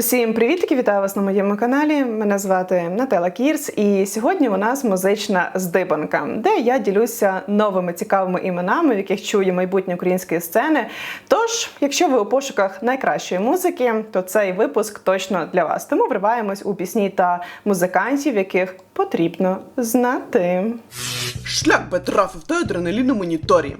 Усім привітки, вітаю вас на моєму каналі. Мене звати Нателла Кірс, і сьогодні у нас музична здибанка, де я ділюся новими цікавими іменами, в яких чую майбутнє української сцени. Тож, якщо ви у пошуках найкращої музики, то цей випуск точно для вас. Тому вриваємось у пісні та музикантів, яких потрібно знати. Шлях Петрафів та адреналіну моніторі.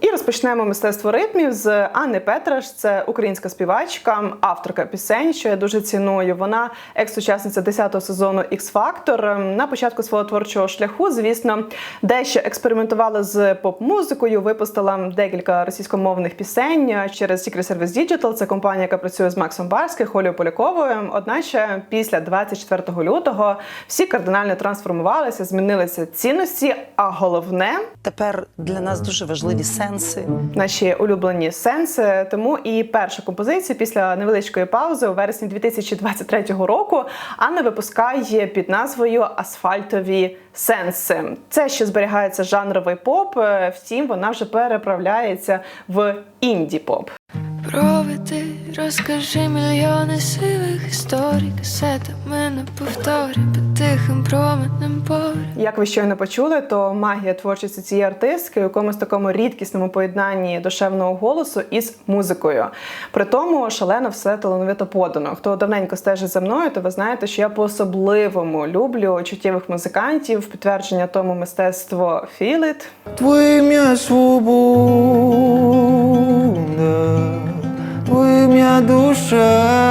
І розпочнемо мистецтво ритмів з Анни Петраш. Це українська співачка, авторка пісень, що я дуже ціную. Вона екс-учасниця 10-го сезону X Factor. На початку свого творчого шляху, звісно, дещо експериментувала з поп-музикою. Випустила декілька російськомовних пісень через Secret Service Digital. Це компанія, яка працює з Максом Барським, Холією Поляковою. Одначе, після 24 лютого всі кардинально трансформувалися, змінилися цінності. А головне Тепер для нас дуже важливі сенси. Наші улюблені сенси. Тому і перша композиція після невеличкої паузи у вересні 2023 року Анна випускає під назвою Асфальтові сенси. Це ще зберігається жанровий поп. е, Втім, вона вже переправляється в інді поп. Проведи, розкажи мільйони сивих історій, касетами на повторі, під тихим променем поряд. Як ви щойно почули, то магія творчості цієї артистки у якомусь такому рідкісному поєднанні душевного голосу із музикою. При тому шалено все талановито подано. Хто давненько стежить за мною, то ви знаєте, що я по-особливому люблю чуттєвих музикантів. Підтвердження тому мистецтво Feel It. Твоя minha свобода, твоя minha душа.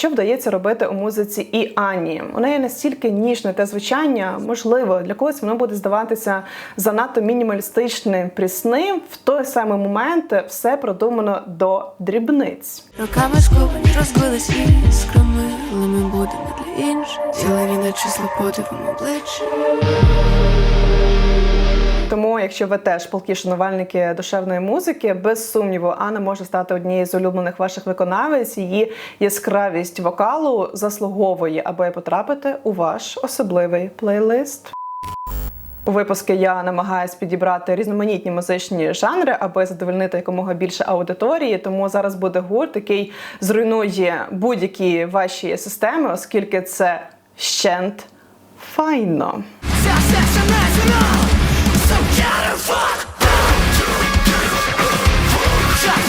Що вдається робити у музиці і Ані? У неї настільки ніжне те звучання, можливо, для когось воно буде здаватися занадто мінімалістичним, прісним. В той самий момент все продумано до дрібниць. Роками сковані розбились іскрами, але ми будемо для інших. Цілеві наче слопотивом обличчя. Тому, якщо ви теж полки шанувальники душевної музики, без сумніву, Анна може стати однією з улюблених ваших виконавець. Її яскравість вокалу заслуговує, аби потрапити у ваш особливий плейлист. У випуску я намагаюсь підібрати різноманітні музичні жанри, аби задовольнити якомога більше аудиторії. Тому зараз буде гурт, який зруйнує будь-які ваші системи, оскільки це вщент файно. gotta fuck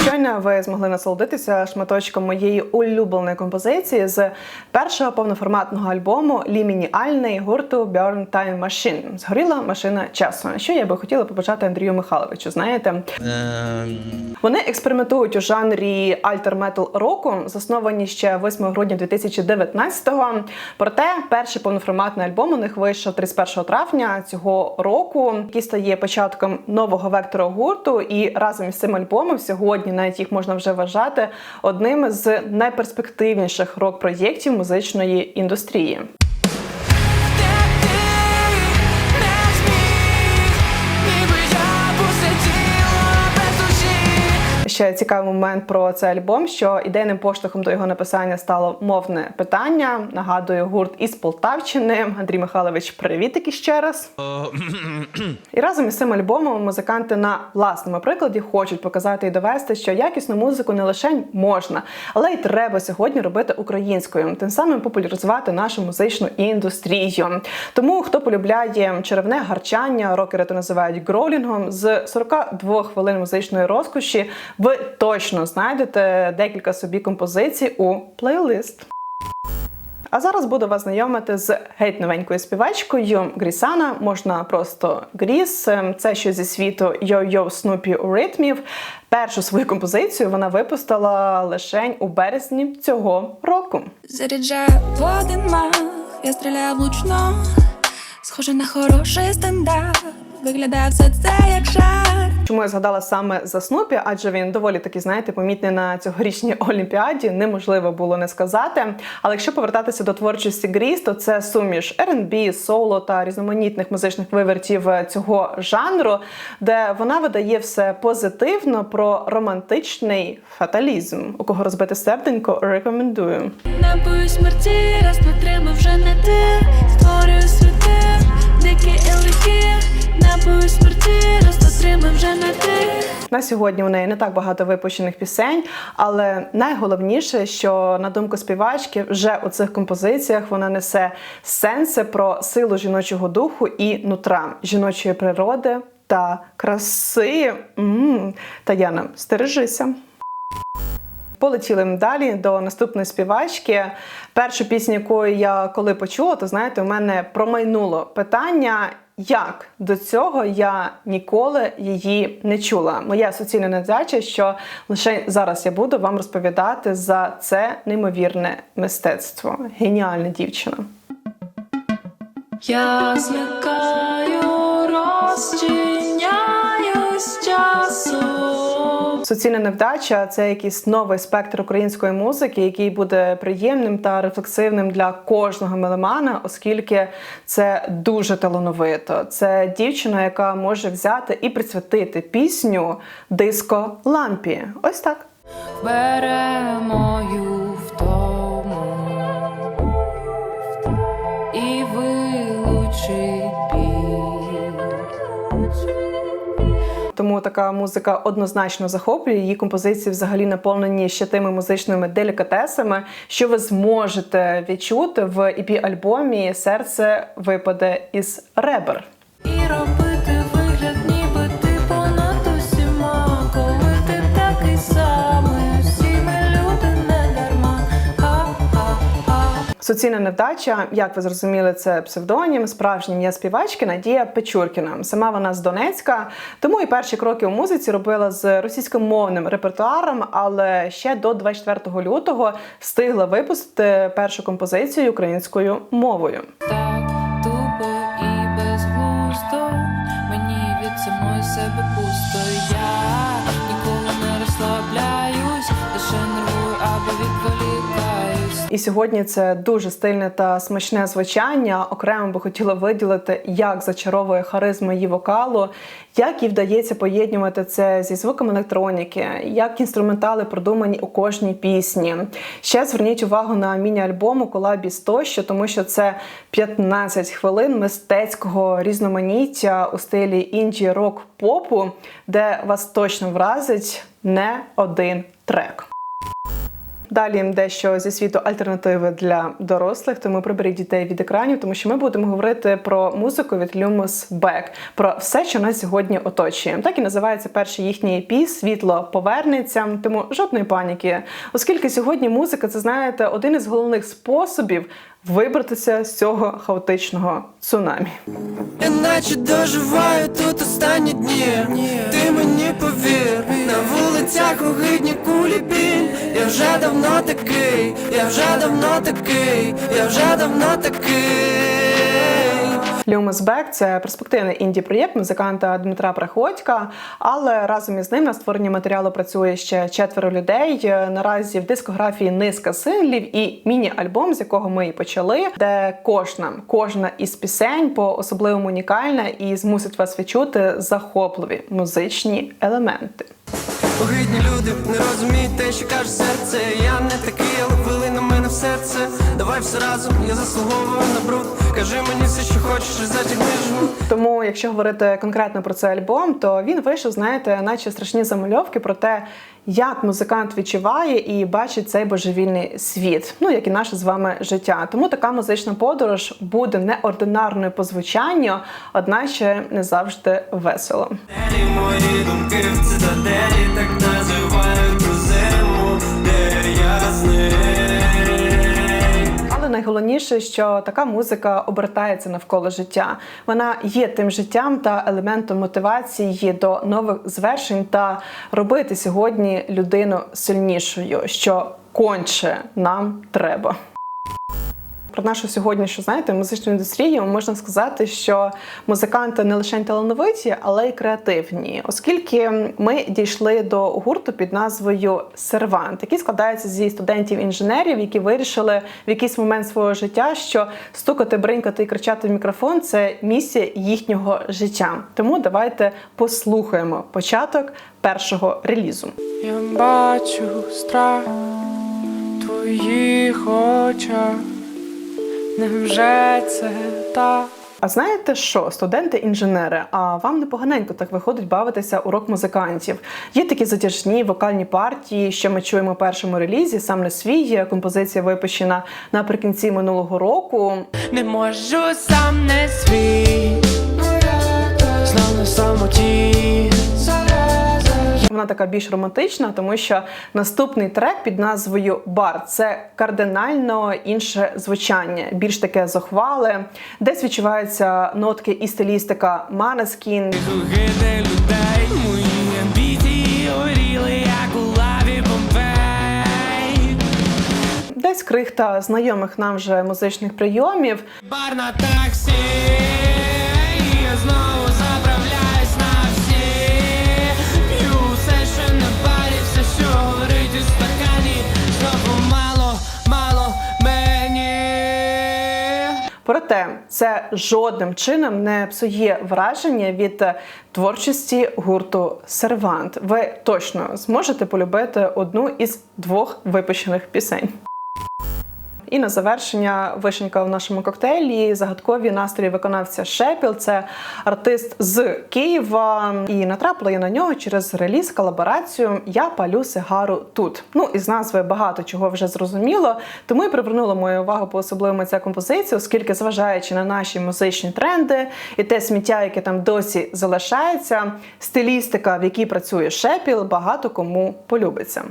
Щойно ви змогли насолодитися шматочком моєї улюбленої композиції з першого повноформатного альбому лімініальний гурту Burn Time Machine. Згоріла машина часу. Що я би хотіла побажати Андрію Михайловичу. Знаєте, вони експериментують у жанрі альтер-метал року, засновані ще 8 грудня 2019-го. Проте перший повноформатний альбом у них вийшов 31 травня цього року, який стає початком нового вектора гурту. І разом із цим альбомом сьогодні навіть їх можна вже вважати одним з найперспективніших рок-проєктів музичної індустрії. Ще цікавий момент про цей альбом, що ідейним поштовхом до його написання стало мовне питання. Нагадую, гурт із Полтавщини. Андрій Михайлович, привітики ще раз. І разом із цим альбомом музиканти на власному прикладі хочуть показати і довести, що якісну музику не лише можна, але й треба сьогодні робити українською, тим самим популяризувати нашу музичну індустрію. Тому хто полюбляє черевне гарчання, рокери то називають гролінгом, з 42 хвилин музичної розкоші ви точно знайдете декілька собі композицій у плейлист. А зараз буду вас знайомити з геть новенькою співачкою Грісана. Можна просто Гріс. Ем, Це що зі світу Йо-Йо Снупі у ритмів. Першу свою композицію вона випустила лише у березні цього року. Заряджаю в один мах, я стріляю влучно, схоже на хороший стендап. Виглядає все це як жар. Чому я згадала саме за Снупі? Адже він доволі таки, знаєте, помітний на цьогорічній олімпіаді. Неможливо було не сказати. Але якщо повертатися до творчості Гріс, то це суміш R&B, соло та різноманітних музичних вивертів цього жанру, де вона видає все позитивно про романтичний фаталізм. У кого розбите серденько, рекомендую. Напою смерті, раз два вже не ти. Створюю світи, дикі лихі. Напою смерті, рими вже не ти. На сьогодні у неї не так багато випущених пісень, але найголовніше, що на думку співачки, вже у цих композиціях вона несе сенси про силу жіночого духу і нутра, жіночої природи та краси. м Таяна, стережися. Полетіли ми далі до наступної співачки. Першу пісню, яку я коли почула, то знаєте, у мене промайнуло питання. Як до цього я ніколи її не чула. Моя суцільна невдача, що лише зараз я буду вам розповідати за це неймовірне мистецтво. Геніальна дівчина. Я зникаю, розчиняюсь Суцільна невдача це якийсь новий спектр української музики, який буде приємним та рефлексивним для кожного меломана, оскільки це дуже талановито. Це дівчина, яка може взяти і присвятити пісню диско лампі. Ось так. Мою втому і вилучить біль. Тому така музика однозначно захоплює. Її композиції взагалі наповнені ще тими музичними делікатесами, що ви зможете відчути в ep альбомі Серце випаде із ребер. І Суцільна невдача, як ви зрозуміли, це псевдонім. Справжнє ім'я співачки Надія Печуркіна. Сама вона з Донецька, тому і перші кроки у музиці робила з російськомовним репертуаром, але ще до 24 лютого встигла випустити першу композицію українською мовою. І сьогодні це дуже стильне та смачне звучання. Окремо би хотіла виділити, як зачаровує харизма її вокалу, як їй вдається поєднувати це зі звуком електроніки, як інструментали продумані у кожній пісні. Ще зверніть увагу на міні-альбом у колабі тощо, тому що це 15 хвилин мистецького різноманіття у стилі інді рок попу, де вас точно вразить не один трек. Далі дещо зі світу альтернативи для дорослих, тому приберіть дітей від екранів, тому що ми будемо говорити про музику від Люмус Бек, про все, що нас сьогодні оточує. Так і називається перший їхній EP Світло повернеться. Тому жодної паніки, оскільки сьогодні музика це знаєте один із головних способів вибратися з цього хаотичного цунамі. Іначе доживаю тут останні дні. Ти мені повір На вулицях огидні кулі біль. Я вже давно такий, я вже давно такий, я вже давно такий Lumos Back – це перспективний інді-проєкт музиканта Дмитра Приходька, але разом із ним на створенні матеріалу працює ще четверо людей. Наразі в дискографії низка синглів і міні-альбом, з якого ми і почали, де кожна кожна із пісень по особливому унікальна і змусить вас відчути захопливі музичні елементи. Огидні люди не розуміють те, що каже серце Я не такий, але серце. Давай все разом, я заслуговую на бруд. Кажи мені все, що хочеш, і затягни жмут. Тому, якщо говорити конкретно про цей альбом, то він вийшов, знаєте, наче страшні замальовки про те, як музикант відчуває і бачить цей божевільний світ, ну як і наше з вами життя. Тому така музична подорож буде неординарною по звучанню, одначе не завжди весело. Мої думки в цитаделі Так називають ту зиму, де я з ним найголовніше, що така музика обертається навколо життя. Вона є тим життям та елементом мотивації до нових звершень та робити сьогодні людину сильнішою, що конче нам треба. Про нашу сьогоднішню знаєте музичну індустрію можна сказати, що музиканти не лише талановиті, але й креативні, оскільки ми дійшли до гурту під назвою Сервант, який складається зі студентів-інженерів, які вирішили в якийсь момент свого життя, що стукати, бринькати і кричати в мікрофон це місія їхнього життя. Тому давайте послухаємо початок першого релізу. Я бачу страх твоїх очах. Невже це так А знаєте що, студенти-інженери, а вам непоганенько так виходить бавитися у рок-музикантів. Є такі затяжні вокальні партії, що ми чуємо у першому релізі, сам не свій. Композиція випущена наприкінці минулого року. Не можу сам не свій Знов на самоті Вона така більш романтична, тому що наступний трек під назвою Бар це кардинально інше звучання, більш таке зухвале. Десь відчуваються нотки і стилістика Помпей десь крихта знайомих нам вже музичних прийомів. Бар на таксі Проте це жодним чином не псує враження від е, творчості гурту Сервант. Ви точно зможете полюбити одну із двох випущених пісень. І на завершення вишенька в нашому коктейлі загадкові настрої виконавця Шепіл. Це артист з Києва. І натрапила я на нього через реліз колаборацію Я палю сигару тут. Ну із назви багато чого вже зрозуміло. Тому і привернула мою увагу по особливому ця композиція, оскільки, зважаючи на наші музичні тренди і те сміття, яке там досі залишається, стилістика, в якій працює Шепіл, багато кому полюбиться.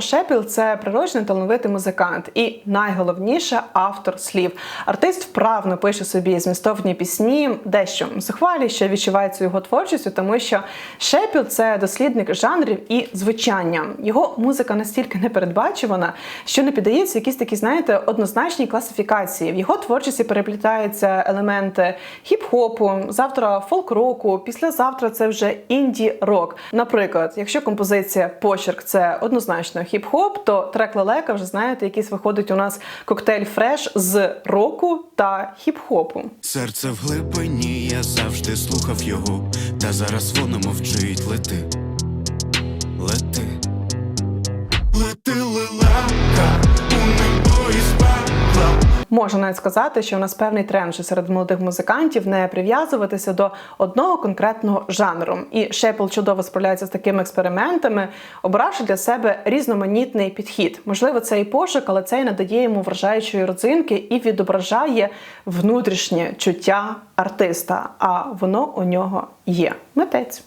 Шепіл це природний талановитий музикант і найголовніше автор слів. Артист вправно пише собі змістовні пісні, дещо зухвалі, що відчувається його творчістю, тому що Шепіл це дослідник жанрів і звучання. Його музика настільки непередбачувана, що не піддається якісь такі, знаєте, однозначній класифікації. В його творчості переплітаються елементи хіп-хопу, завтра фолк-року, післязавтра це вже інді-рок. Наприклад, якщо композиція почерк це однозначно хіп-хоп, то трек лелека вже знаєте, якийсь виходить у нас коктейль фреш з року та хіп-хопу. Серце в глибині, я завжди слухав його, та зараз воно мовчить, лети, лети, Можна навіть сказати, що у нас певний тренд вже серед молодих музикантів не прив'язуватися до одного конкретного жанру. І Шепл чудово справляється з такими експериментами, обравши для себе різноманітний підхід. Можливо, це і пошук, але це і надає йому вражаючої родзинки і відображає внутрішнє чуття артиста. А воно у нього є. Митець.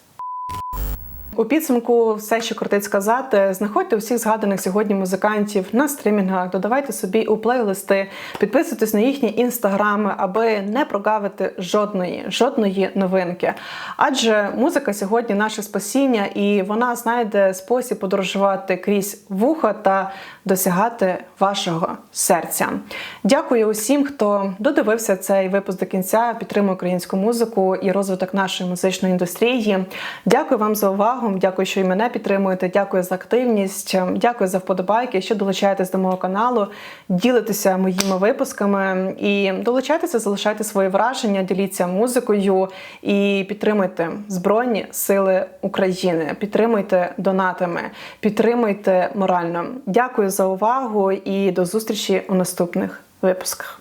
У підсумку все, що крутить сказати, знаходьте усіх згаданих сьогодні музикантів на стрімінгах, додавайте собі у плейлисти, підписуйтесь на їхні інстаграми, аби не прогавити жодної, жодної новинки. Адже музика сьогодні наше спасіння, і вона знайде спосіб подорожувати крізь вуха та досягати вашого серця. Дякую усім, хто додивився цей випуск до кінця, підтримує українську музику і розвиток нашої музичної індустрії. Дякую вам за увагу. Дякую, що і мене підтримуєте. Дякую за активність. Дякую за вподобайки. Що долучаєтесь до мого каналу, ділитеся моїми випусками і долучайтеся, залишайте свої враження, діліться музикою і підтримуйте Збройні Сили України. Підтримуйте донатами, підтримуйте морально. Дякую за увагу і до зустрічі у наступних випусках.